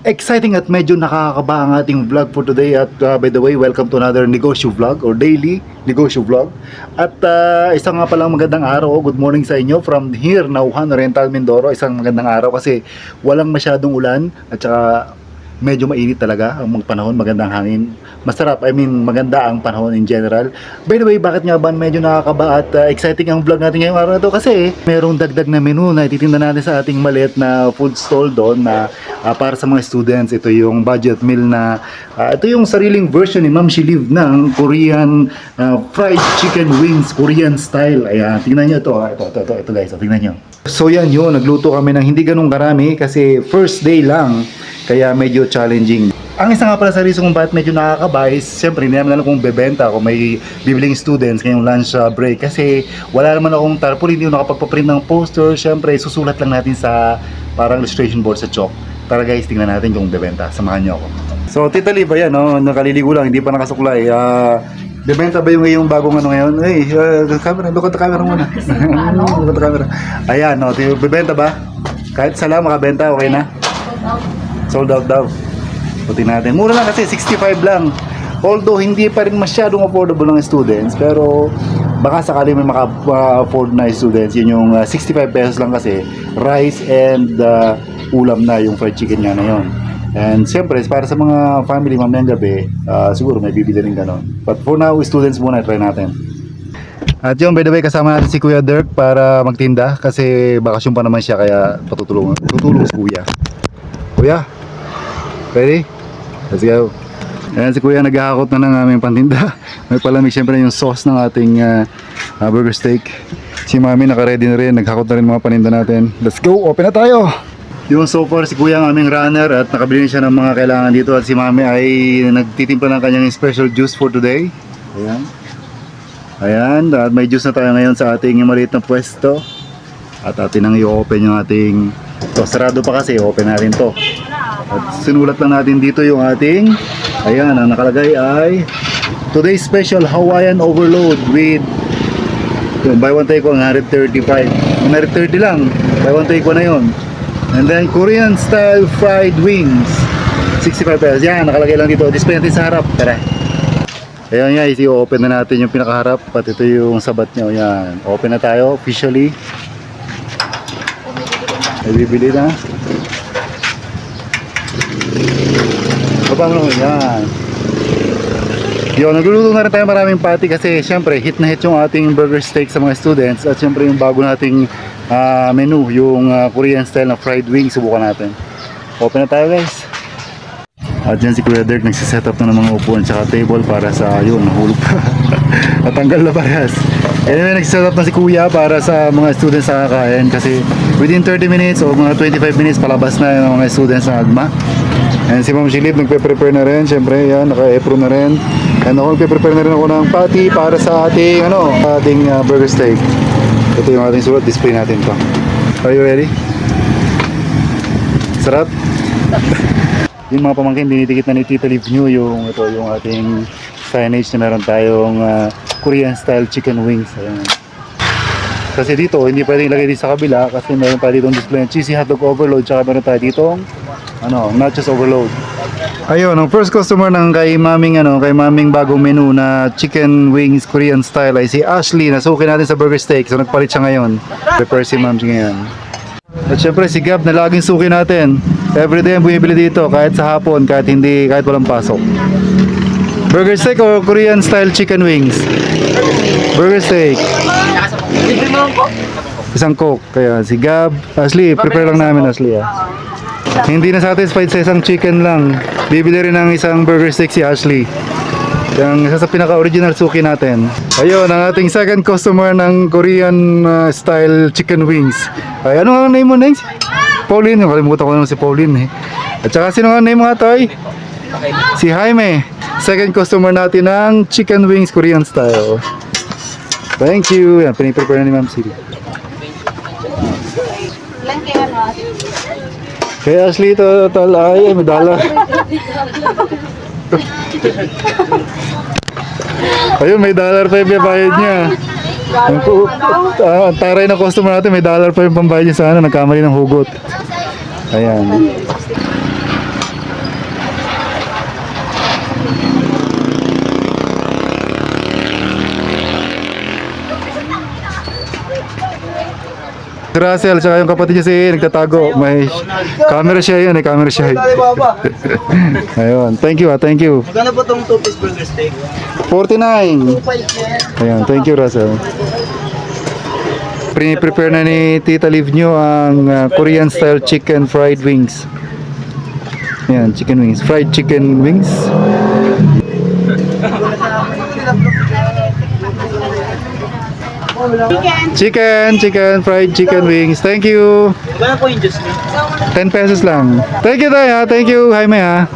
Exciting at medyo nakakaba ang ating vlog for today at uh, by the way, welcome to another negosyo vlog or daily negosyo vlog. At uh, isang nga palang magandang araw, good morning sa inyo from here, Nauhan, Oriental Mindoro. Isang magandang araw kasi walang masyadong ulan at saka medyo mainit talaga ang mga panahon, magandang hangin. Masarap, I mean maganda ang panahon in general. By the way, bakit nga ba medyo nakakaba at uh, exciting ang vlog natin ngayong araw na to? Kasi merong dagdag na menu na ititinda natin sa ating maliit na food stall doon na uh, para sa mga students. Ito yung budget meal na uh, ito yung sariling version ni Ma'am Shiliv ng Korean uh, fried chicken wings, Korean style. Ayan, tingnan nyo ito. Ito, ito, ito, ito guys, tingnan nyo. So yan yun, nagluto kami ng hindi ganun karami kasi first day lang kaya medyo challenging. Ang isa nga pala sa reason kung bakit medyo nakakaba is siyempre hindi naman alam kung bebenta kung may bibiling students ngayong lunch uh, break kasi wala naman akong tarpaulin, hindi ako nakapagpaprint ng poster, siyempre susulat lang natin sa parang illustration board sa chalk. Tara guys, tingnan natin kung bebenta. Samahan niyo ako. So Tita Liv, ayan, no, nakaliligo lang, hindi pa nakasuklay. Ah, bebenta ba yung iyong bagong ano ngayon? Hey, uh, camera, look at the camera muna. look at the camera. Ayan, no, bebenta ba? Kahit sala makabenta, okay na? Sold out daw. Puti natin. Mura lang kasi 65 lang. Although hindi pa rin masyadong affordable ng students, pero baka sakali may maka-afford na students, yun yung uh, 65 pesos lang kasi rice and uh, ulam na yung fried chicken nga na yun. And siyempre, para sa mga family mamayang gabi, uh, siguro may bibili rin ganon. But for now, students muna, try natin. At yun, by the way, kasama natin si Kuya Dirk para magtinda kasi bakasyon pa naman siya kaya patutulong, tutulong si Kuya. Kuya, ready? Let's go. Ayan si Kuya naghahakot na ng aming pantinda. May palamig syempre yung sauce ng ating ah, ah, burger steak. Si Mami naka-ready na rin, naghakot na rin mga paninda natin. Let's go, open na tayo! Yung so far si Kuya ang aming runner at nakabili na siya ng mga kailangan dito at si Mami ay nagtitimpla ng kanyang special juice for today. Ayan. Ayan, at may juice na tayo ngayon sa ating maliit na pwesto. At atin ang i-open yung ating to, sarado pa kasi, open natin to. At sinulat lang natin dito yung ating ayan, ang nakalagay ay today's special Hawaiian overload with buy one take one 135 130 lang buy one take na yun and then Korean style fried wings 65 pesos yan nakalagay lang dito display natin sa harap tara Ayan guys, i-open na natin yung pinakaharap at ito yung sabat nyo. Yan. Open na tayo officially. May bibili na. Naman. Yan. Yun, nagluluto na rin tayo maraming pati kasi syempre hit na hit yung ating burger steak sa mga students at syempre yung bago nating ah, menu, yung ah, Korean style na fried wings, subukan natin. Open na tayo guys. At dyan si Kuya Dirk nagsiset up na ng mga upuan tsaka table para sa yun, nahulog pa. Natanggal na parehas. Anyway, nagsiset up na si Kuya para sa mga students na kakain kasi within 30 minutes o mga 25 minutes palabas na yung mga students na agma. And si Ma'am Shilip nagpe-prepare na rin, syempre yan, naka-apron na rin. And ako nagpe-prepare na rin ako ng patty para sa ating, ano, ating uh, burger steak. Ito yung ating sulat, display natin to. Are you ready? Sarap? yung mga pamangkin dinidikit na ni Tita Liv New yung ito yung ating signage na meron tayong ah, Korean style chicken wings ayan. kasi dito hindi pwedeng ilagay dito sa kabila kasi meron tayo ditong display ng cheesy hotdog overload tsaka meron tayo ditong ano, nachos overload ayun, ang first customer ng kay maming ano, kay maming bagong menu na chicken wings Korean style ay si Ashley nasukin natin sa burger steak so nagpalit siya ngayon prepare si ma'am ngayon at syempre si Gab na laging suki natin. Everyday ang bumibili dito kahit sa hapon, kahit hindi, kahit walang pasok. Burger steak o Korean style chicken wings? Burger steak. Isang coke. Kaya si Gab, Ashley, prepare lang namin Ashley ah. Hindi na satisfied sa isang chicken lang. Bibili rin ng isang burger steak si Ashley. Yung isa sa pinaka-original suki natin. Ayun, ang ating second customer ng Korean uh, style chicken wings. Ay, ano ang name mo, Neng? Pauline. Kalimutan ko naman si Pauline eh. At saka sino ang name mo nga, Toy? Si Jaime. Second customer natin ng chicken wings Korean style. Thank you. Yan, piniprepare na ni Ma'am Siri. Kaya Ashley, ito, ito, ay, dollar. Ayun, may dollar pa yung bayad niya. Ang, ku- ah, ang taray na customer natin, may dollar pa yung pambayad niya sa ano, nagkamali ng hugot. Ayan. Russell, tsaka yung kapatid niya si nagtatago. May camera shy yan, eh, camera. Baba. Ayun, thank you ah, thank you. Magkano po tong two-piece burger steak? 49. Ayan, thank you Russell. Pre-prepare na ni Tita Liv nyo ang ah, Korean style chicken fried wings. Ayan, chicken wings. Fried chicken wings. Chicken, chicken, fried chicken wings. Thank you. Magkano po yung juice niyo? 10 pesos lang. Thank you tayo ha. Thank you Jaime ha.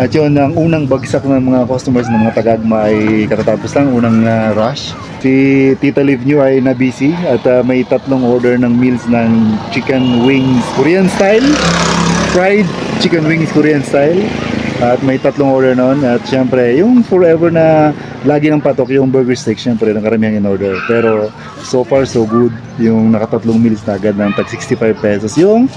At yun, ang unang bagsak ng mga customers ng mga tagagma ay katatapos lang, unang ah, rush. Si Tita Liv nyo ay na busy at ah, may tatlong order ng meals ng chicken wings Korean style, fried chicken wings Korean style. At may tatlong order noon at syempre yung forever na lagi ng patok yung burger steak syempre ng karamihan in order. Pero so far so good yung nakatatlong meals na agad ng tag 65 pesos. Yung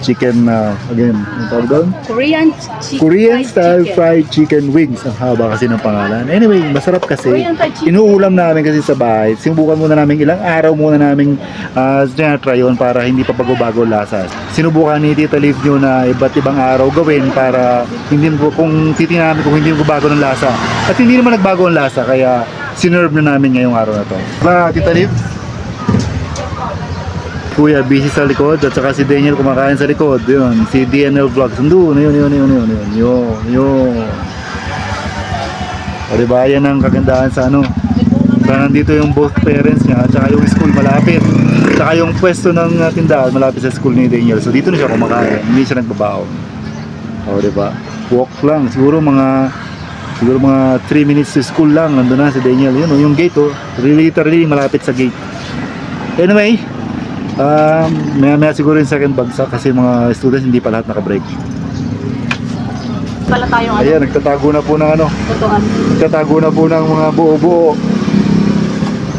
chicken na again, ano tawag doon? Korean. Korean fried style chicken. fried chicken wings. Ang haba kasi ng pangalan. Anyway, masarap kasi. Inuulam namin kasi sa bahay. Sinubukan muna namin ilang araw muna namin uh, try yun para hindi pa bago-bago lasa. Sinubukan ni Tita Liv nyo na iba't ibang araw gawin para hindi mo kung titingnan namin kung hindi mo bago ng lasa. At hindi naman nagbago ang lasa kaya sinerve na namin ngayong araw na to. Ba, Tita Liv? Kuya busy sa likod at saka si Daniel kumakain sa likod. Yun, si DNL Vlogs. Andun, yun, yun, yun, yun, yun, yun, yun. O diba, yan ang kagandahan sa ano. Sa nandito yung both parents niya at saka yung school malapit. At saka yung pwesto ng uh, tindahan malapit sa school ni Daniel. So dito na siya kumakain, hindi siya nagbabaon. O diba, walk lang. Siguro mga siguro mga 3 minutes to school lang. Nandun na si Daniel. Yun, o, yung gate oh. Really, literally malapit sa gate. Anyway, um, maya maya siguro yung second bagsak kasi mga students hindi pa lahat nakabreak. Pala tayong ano, Ayan, nagtatago na po ng ano, totoan. nagtatago na po ng mga buo-buo.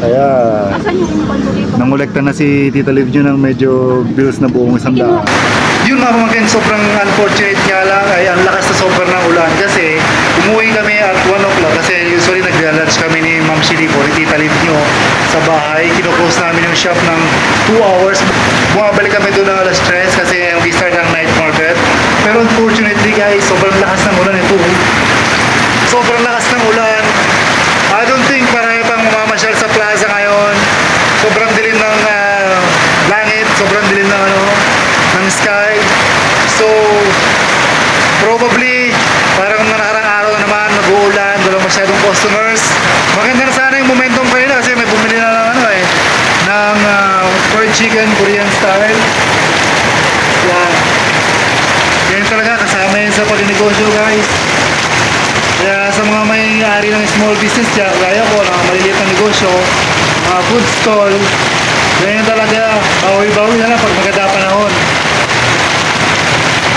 Kaya, Asan yung inupan ko dito? nangolekta na si Tita Liv ng medyo bills na buong isang daan. Yun mga pamangkin, sobrang unfortunate nga lang ay ang lakas na sobrang ng ulan kasi umuwi kami at 1 o'clock kasi usually nag-lunch kami ni Ma'am Shili po, ni Tita Liv nyo sa bahay. Kinoclose namin yung shop ng 2 hours. Bumabalik kami doon ng alas 3 kasi we start ang night market. Pero unfortunately guys, sobrang lakas ng ulan ito. Sobrang lakas ng ulan. I don't think marami pang mamamasyal sa plaza ngayon. Sobrang dilim ng ah, langit, sobrang dilim ng ano, ng sky. So, probably, parang mga nakarang araw na naman, mag-uulan, wala masyadong customers. Maganda na sana yung momentum kayo na kasi may bumili na ng ano eh, ng ah, fried chicken Korean style. Yan. Yan talaga, kasama pag-negosyo guys. Kaya sa mga may-ari ng small business dyan, gaya ko, mga maliliit na negosyo, mga food stall, ganyan talaga, bawi-bawi na lang pag maganda panahon.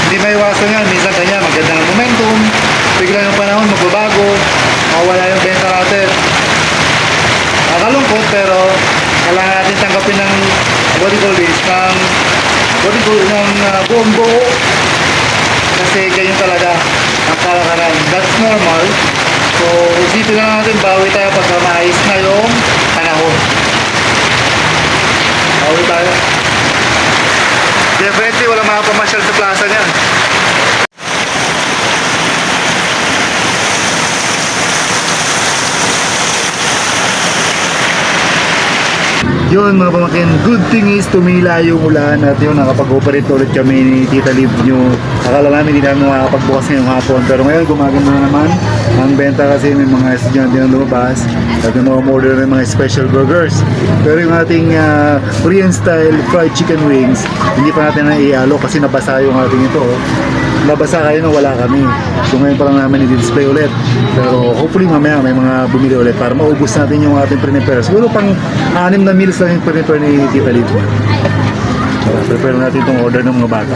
Hindi may iwasan yan, minsan kanya maganda ng momentum, bigla yung panahon magbabago, mawala yung benta natin. Nakalungkot pero kailangan natin tanggapin ng what do you call this, ng what do you call ng uh, buong buo kasi ganyan talaga ang kalakaran. That's normal. So, isipin lang natin, bawi tayo pagka maayos na yung panahon. Bawi tayo. Definitely, wala mga pamasyal sa plaza niyan. Yun mga pamakin, good thing is tumila yung ulan at yun nakapag-operate ulit kami ni Tita Liv nyo. Akala namin hindi namin makakapagbukas ngayong hapon pero ngayon gumaganda na naman ang benta kasi may mga estudyante na lumabas at yung mga order ng mga special burgers. Pero yung ating ah, Korean style fried chicken wings, hindi pa natin na ialo kasi nabasa yung ating ito. oh. Nabasa kayo nung wala kami. So ngayon pa lang namin i-display ulit. Pero hopefully mamaya may mga bumili ulit para maubos natin yung ating prepare. Siguro pang anim na meals lang yung prepare ni Tita Liv. So, prepare natin itong order ng mga bata.